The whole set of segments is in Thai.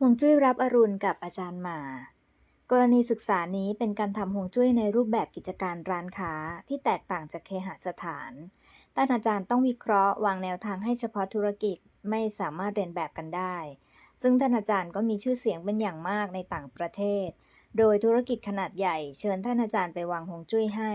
ฮวงจุ้ยรับอรุณกับอาจารย์หมา กรณีศึกษานี้เป็นการทำฮวงจุ้ยในรูปแบบกิจการร้านค้าที่แตกต่างจากเคหสถานท่านอาจารย์ต้องวิเคราะห์วางแนวทางให้เฉพาะธุรกิจไม่สามารถเรียนแบบกันได้ ซึ่งท่านอาจารย์ก็มีชื่อเสียงเป็นอย่างมากในต่างประเทศ โดยธุรกิจขนาดใหญ่เชิญท่านอาจารย์ไปวางฮวงจุ้ยให้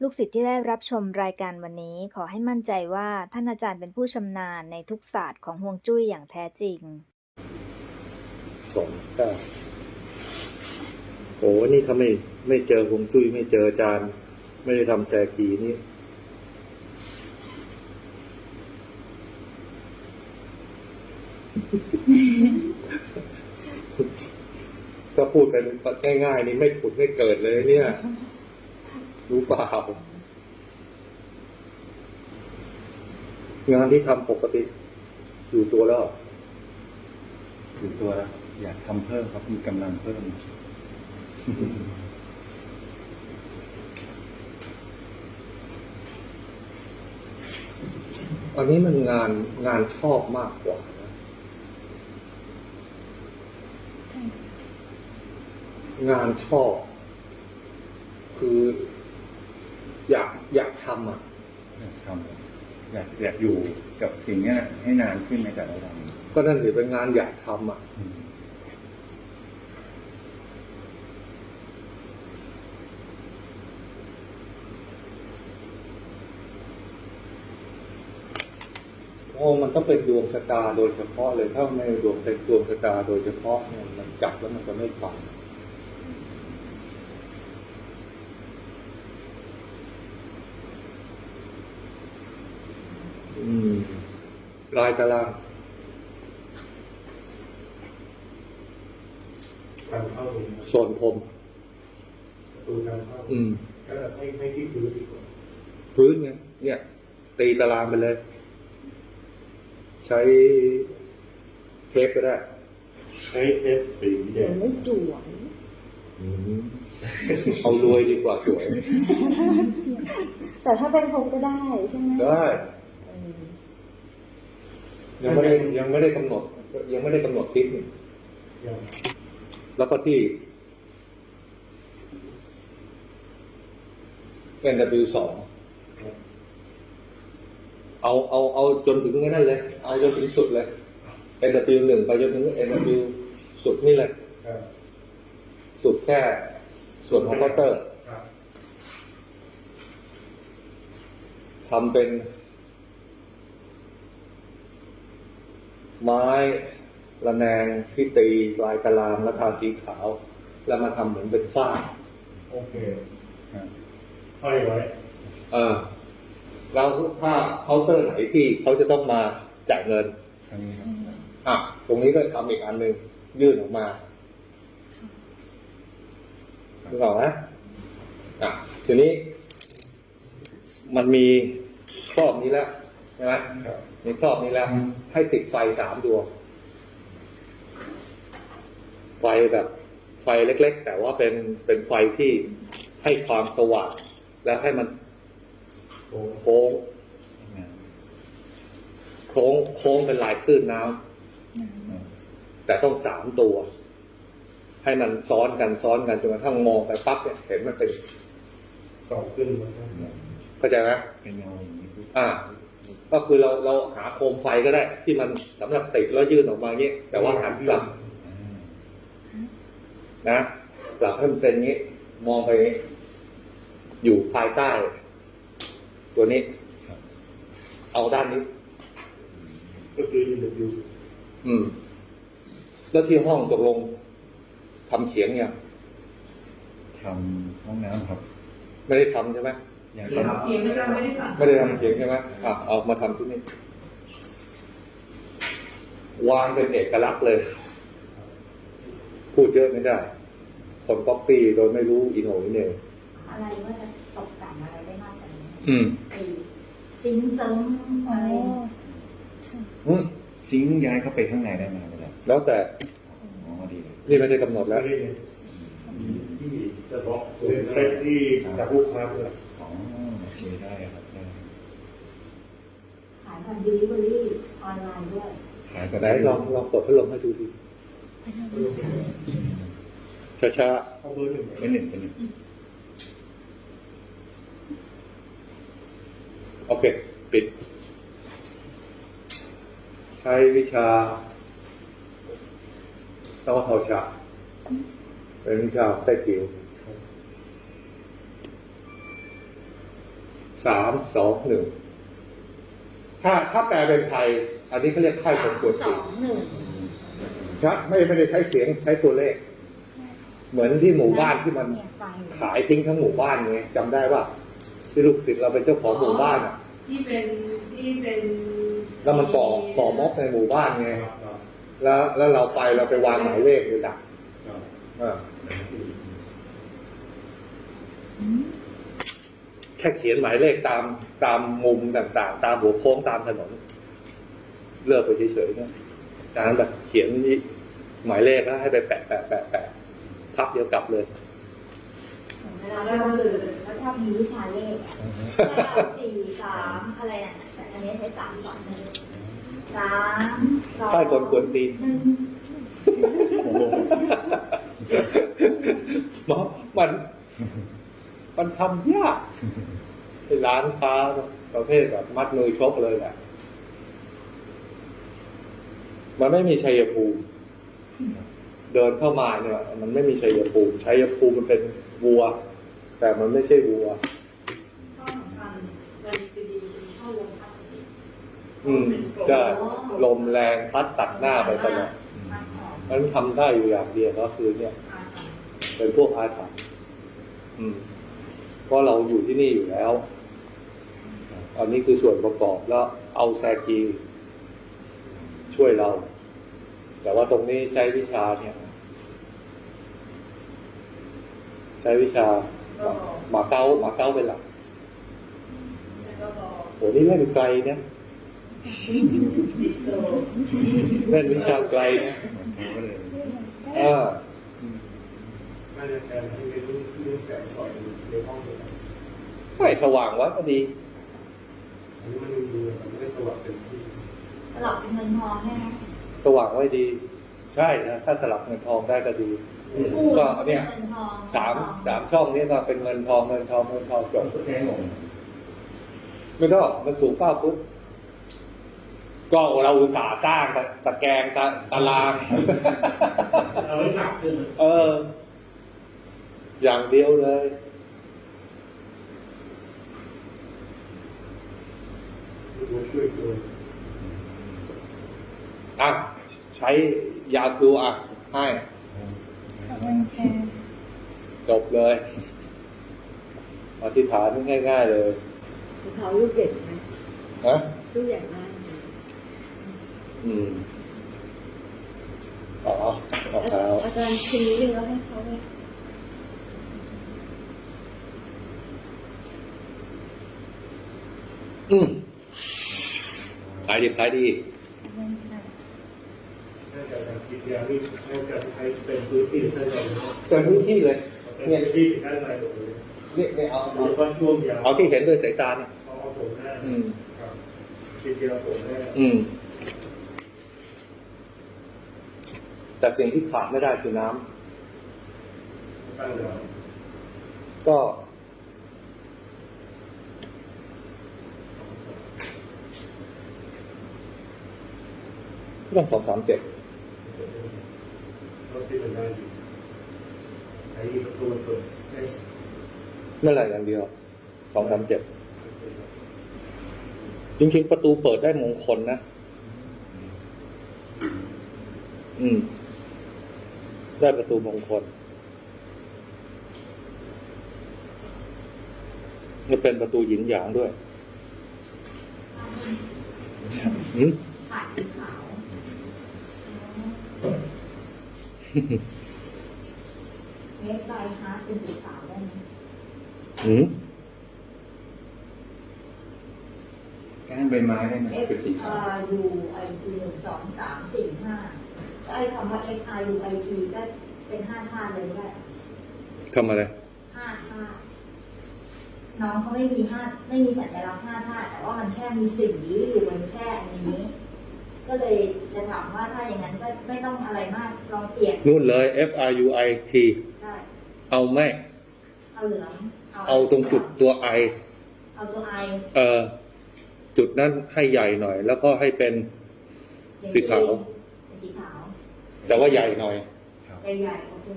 ลูกศิษย์ที่ได้รับชมรายการวันนี้ขอให้มั่นใจว่าท่านอาจารย์เป็นผู้ชำนาญในทุกศาสตร์ของฮวงจุ้ยอย่างแท้จริง สองเก้าโอ้นี่ถ้าไม่ไม่เจอฮวงจุ้ยไม่เจออาจารย์ไม่ได้ทำแซกีนี่ก็พูดกันง่ายๆนี่ไม่ผุดไม่เกิดเลยเนี่ย รู้เปล่างานที่ทำปกติ อยู่ตัวแล้วถึงตัวแล้ว อยากทำเพิ่มครับมีกำลังเพิ่ม อันนี้มันงานงานชอบมากกว่านะงานชอบ คือ อยากอยากทำอะอยากทำอยากอยากอยู่กับสิ่งเนี้ยให้นานขึ้นในแต่ละวันก็นั่นถือเป็นงานอยากทำอะ อืมโอ้มันต้องเป็นดวงชะตาโดยเฉพาะเลย ถ้าไม่ดวงเป็นดวงชะตาโดยเฉพาะเนี่ยมันจับแล้วมันจะไม่ปังอืมลายตารางทางเข้าตรงนี้ส่วนผมประตูทางเข้าอืมก็ให้ให้ที่พื้นดีกว่าพื้นไงเนี่ย ตีตารางไปเลย ใช้เทปก็ได้ ใช้เทปสีแดงไม่จวงเอารวยดีกว่าสวย แต่ถ้าเป็นผมก็ได้ใช่ไหมได้เออยังไม่ได้ยังไม่ได้กำหนด ยังไม่ได้กำหนดทิศนี่ยังแล้วก็ที่ NW สอง เอาเอาเอาจนถึงนั่นเลย เอาจนถึงสุดเลย NW หนึ่งไปจนถึง NW สุดนี่เลยครับสุดแค่ส่วนของเคาน์เตอร์ครับทำเป็น ไม้ระแนงที่ตีลายตารางแล้วทาสีขาว แล้วมาทำเหมือนเป็นฝ้า โอเคครับห้อยไว้ เออ แล้วถ้าเคาน์เตอร์ไหนที่เขาจะต้องมาจ่ายเงินทางนี้ครับอะตรงนี้ก็ทำอีกอันหนึ่งยื่นออกมาดูออกไหมอะทีนี้ มันมีครอบนี้แล้วใช่ไหมครับมีครอบนี้แล้ว ให้ติดไฟสามดวง ไฟแบบไฟเล็ก ๆ แต่ว่าเป็นเป็นไฟที่ให้ความสว่างแล้วให้มัน โอ้โค้งงานโค้งโค้งเป็นลายคลื่นน้ำอืมแต่ต้องสามตัว ให้มันซ้อนกันซ้อนกันจนกระทั่งมองไปปั๊บเนี่ยเห็นมันเป็นสองขึ้นมาครับเข้าใจไหมเป็นเงาอย่างนี้ปุ๊บอ่า ก็คือเราเราหาโคมไฟก็ได้ ที่มันสำหรับติดแล้วยื่นออกมาอย่างนี้แต่ว่าหันกลับอ่านะกลับให้มันเป็นอย่างนี้ มองไปอย่างนี้อยู่ภายใต้ ตัวนี้ครับเอาด้านนี้ ก็คือยูนิตยูอืม แล้วที่ห้องตกลงทำเฉียงเนี่ยทำห้องน้ำครับ ไม่ได้ทำใช่ไหมอยากเขียนทำเขียนไม่ได้ไม่ได้สั่งไม่ได้ทำเฉียงใช่ไหมอะเอามาทำที่นี่วางเป็นเอกลักษณ์เลย พูดเยอะไม่ได้ คนก๊อปปี้โดยไม่รู้อินโนอินเนยอะไรว่าากกว่านี้อืมไอ้ซิงค์เซิงอะไรอืมซิงค์ย้ายเข้าไปข้างในได้ไหมครับแล้วแต่อ๋อดีเลยนี่ไม่ได้กำหนดแล้วไม่ได้ที่สต็อกเป็นเฟซที่จากลูกค้าด้วยอ๋อโอเคได้ครับได้ขายผ่าน delivery ออนไลน์ด้วยขายก็ไหนได้ลองลองเปิดพัดลมให้ดูดิช้าเอาเบอร์หนึ่งเป็นหนึ่งเป็นหนึ่ง ๆโอเค ปิด ใช้วิชาเต้าเฮาชาเป็นวิชาใต้จิ๋วสามสองหนึ่งถ้าถ้าแปลเป็นไทย อันนี้เขาเรียกไข้คนปวดสสีองหนึ่งชัดไม่ไม่ได้ใช้เสียงใช้ตัวเลข เหมือนที่หมู่บ้านที่มันเนี่ยฟังอยู่ขายทิ้งทั้งหมู่บ้านไงจำได้ว่าที่ลูกศิษย์เราเป็นเจ้าของหมู่บ้านอะ ที่เป็นที่เป็นแล้วมันก่อก่อม็อบในหมู่บ้านไงแล้วแล้วเราไปเราไปวางหมายเลขเลยดักอ่าแค่เขียนหมายเลขตามตามมุมต่าง ๆ ตามหัวโค้งตามถนน เลิกไปเฉยๆเนี่ยจากนั้นแบบเขียนหมายเลขแล้วให้ไปแปะแปะแปะแปะพับเดียวกลับเลย เวลาเราตื่นเขาชอบมีวิชาเลขอะเก้าสี่สามอะไรน่ะแต่อันนี้ใช้สามสองหนึ่งสามสองใช่คนกวนตีนหนึ่งมันมันมันทำยากไอ้ร้านค้าประเภทแบบมัดมือชกเลยแหละมันไม่มีชัยภูมิ เดินเข้ามาเนี่ยมันไม่มีชัยภูมิชัยภูมิมันเป็นวัว แต่มันไม่ใช่วัวข้อสำคัญวันดีดีเข้าลงพักนี้อืมจะลมแรงพัดตัดหน้าไปตลอดพักออกมันทำได้อยู่อย่างเดียวก็คือ เนี่ยอาถรรพ์เป็นพวกอาถรรพ์อืมเพราะเราอยู่ที่นี่อยู่แล้ว อันนี้คือส่วนประกอบแล้วเอาแซกีช่วยเรา แต่ว่าตรงนี้ใช้วิชาเนี่ย ใช้วิชาห มาเก้าหมาเก้าเป็นหลักฉันก็บอกโหนี่เล่นไกลเนี่ยดิโซเล่นวิชาไกลนะก็เลยอ่าน่าจะแทนที่เป็นรุ่นรุ่นแสงก่อนในห้องเลยนะไม่สว่างไว้ก็ดีอันนี้มันดูๆแต่ไม่ได้สว่างเต็มที่สลับเป็นเงินทองใช่ไหมสว่างไว้ดี ใช่นะถ้าสลับเงินทองได้ก็ดี คู่ก็เป็เนี่ยเงินทองสามสามช่องนี้ก็เป็นเงินทองเงินทองเงินทองจบก็แค่งงไม่ต้องมันสูงเก้าฟุตก็เราอุตส่าห์สร้างตะตะแกรงตะตารางเอาไว้หนักขึ้นเออ อย่างเดียวเลยตัวช่วยตัวอะ ใช้ยาครูอะ ให้ จบเลยอธิษฐานง่าย ๆ เลยเขาลูกเด็กไหมนะสู้อย่างนั้นอืมอ๋อเอาเท้าอาจารย์ชิมนิดนึงแล้วให้เขาเลยอืมขายดีขายดี น่าจะทางคิดยานี่น่าจะใช้เป็นพื้นที่ท่านเราเนาะเกินพื้นที่เลยเป็นพื้นที่ด้านในหมดเลยนี่นี่เอาโดเอายเฉพาะช่วงยาวเอาที่เห็นด้วยสายตาเนี่ยเอาเอาผมหน้าอืมครับคิดยาวผมหน้าอืมแต่สิ่งที่ขาดไม่ได้คือน้ำตั้งยาวก็ต้องสองสามเจ็ด ก็ที่มันได้อยู่ ไอ้ประตูมันเปิดเอสนั่นแหละอย่างเดียวสองสามเจ็ดจริงๆประตูเปิดได้มงคลนะ อืม ได้ประตูมงคลจะเป็นประตูหยินหยางด้วยอืม ขาดสีขาวเมสไลฮาร์ดเป็นสีขาวได้ไหมอืมก้านใบไม้ได้ไหม F เป็นสีขาว R U I T หนึ่งสองสามสี่ห้าก็ไอ้คำว่า F R U I T ก็เป็นห้าธาตุเลยก็ได้ทำอะไร ห้าธาตุน้องเขาไม่มีห้าไม่มีสัญลักษณ์ห้าธาตุแต่ว่ามันแค่มีสีอยู่มันแค่อันนี้ ก็เลยจะถามว่าถ้าอย่างนั้นก็ไม่ต้องอะไรมากลองเปลี่ยน นู่นเลย F R U I T ได้ เอาไหมเอาเหลืองเอาตรงจุดตัว I เอาตัวไอ เอ่อจุดนั้นให้ใหญ่หน่อย แล้วก็ให้เป็นสีขาวเป็นสีขาว แต่ว่าใหญ่หน่อย ใหญ่ๆโอเค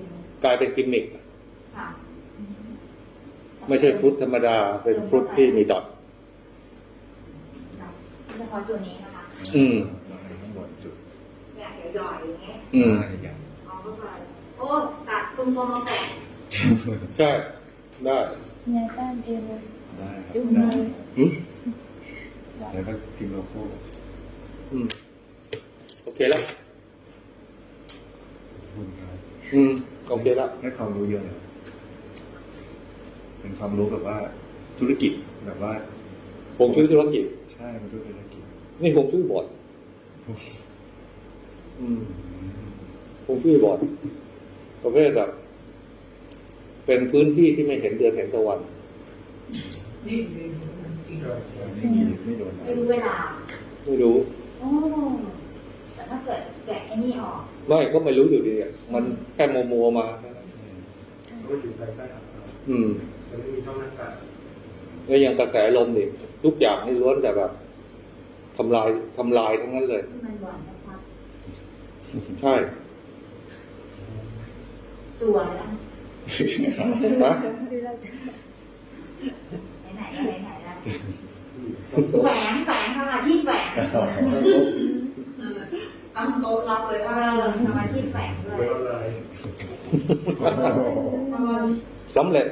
กลายเป็นกิมมิคค่ะไม่ใช่ฟรุตธรรมดา เป็นฟรุตที่มีดอทค่ะเฉพาะตัวนี้นะคะ อืมข้างบนจุดเนี่ยเดี๋ยวหย่อยอย่างเงี้ย อืมใหญ่เอาเข้าไปโอ้ตัดตรงตัวมาแปะ ใช่ ได้ยายต้านเองเลยได้ครับจุ่มได้เลยอืมแล้วก็พิมพ์โลโก้อืมโอเคแล้วคุณครับอืมโอเคแล้วได้ความรู้เยอะเลยเป็นความรู้แบบว่าธุรกิจแบบว่าผมช่วยธุรกิจ ใช่เป็นธุรกิจ นี่ผมช่วยบอร์ดอืมผมช่วยบอร์ดประเภทแบบ เป็นพื้นที่ที่ไม่เห็นเดือนเห็นตะวันนี่จริงไม่มีไม่โดนไม่รู้เวลา ไม่รู้โอ้แต่ถ้าเกิดแกะไอ้นี่ออก ไม่ก็ไม่รู้อยู่ดีอะ มันแค่โมโมๆมาก็อยู่ภายใต้อาคารอืมจะไม่มีช่องหน้าต่างแล้วยังกระแสลมอีกทุกอย่างนี่ล้วนแต่แบบทำลายทำลายทั้งนั้นเลยที่มันหวานชัดใช่ๆตัวเลย นะแฝงแฝงทำอาชีพแฝงตั้งโต๊ะรับเลยว่าอทำอาชีพแฝงด้วยเลาอะไรสำเร็จ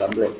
สำเร็จ